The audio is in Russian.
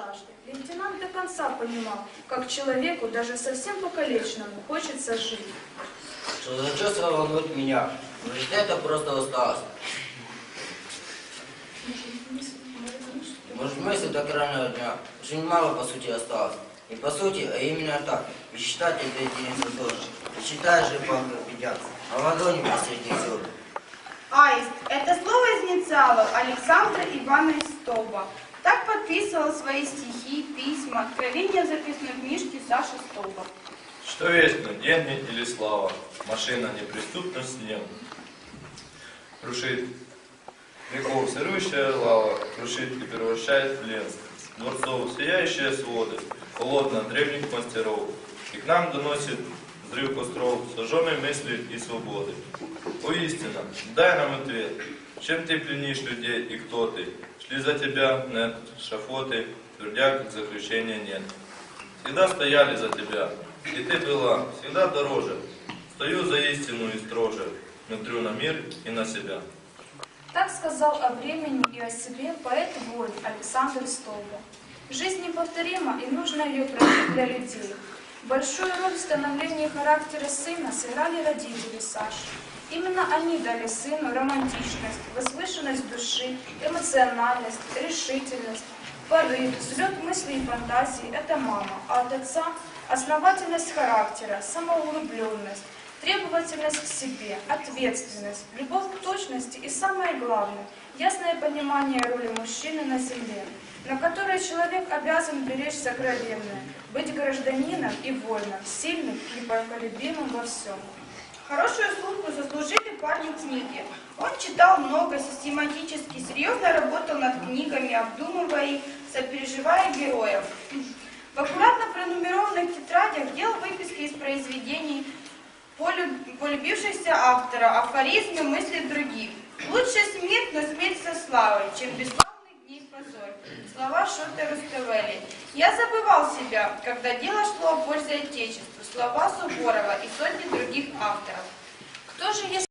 жажды. Лейтенант до конца понимал, как человеку, даже совсем покалеченному, хочется жить. Что за чувство волнует меня? Может, это просто усталость? Может, мысли до крайнего дня? Очень мало, по сути, осталось. Не по сути, а именно так. И считать это единицу тоже. И считаешь же по педиатру. А ладони последний зуб. Аист – это слово из инициалов Александра Иванович Стоба. Подписывал свои стихи, письма, откровения в записной книжке Саши Стоба. Что вечно, деньги или слава, машина неприступна с ним. Крушит веков сырущая лава, крушит и превращает в плен. Дворцов сияющие своды, холодно древних мастеров. И к нам доносит взрыв костров, сожженной мысли и свободы. О, истина, дай нам ответ, чем ты пленишь людей и кто ты? Шли за тебя на этот шафоты, твердя, заключения нет. Всегда стояли за тебя, и ты была всегда дороже. Стою за истину и строже, смотрю на мир и на себя. Так сказал о времени и о себе поэт-воин Александр Столба. Жизнь неповторима и нужно ее прожить для людей. Большую роль в становлении характера сына сыграли родители Саши. Именно они дали сыну романтичность, возвышенность души, эмоциональность, решительность, порыв, взлет мыслей и фантазий – это мама, а от отца – основательность характера, самоуглубленность, требовательность к себе, ответственность, любовь к точности и самое главное – ясное понимание роли мужчины на земле, на которой человек обязан беречь сокровенное, быть гражданином и воином, сильным и непоколебимым во всем. Хорошую службу заслужили парни книги. Он читал много, систематически, серьезно работал над книгами, обдумывая их, сопереживая героев. В аккуратно пронумерованных тетрадях делал выписки из произведений полю- полюбившихся автора, афоризмы, мысли других. Лучше смерть, но смерть со славой, чем бесславных дней позор. Слова Шота Руставели. Я забывал себя, когда дело шло о пользе Отечеству. Слова Суворова и сотни других авторов. Кто же, если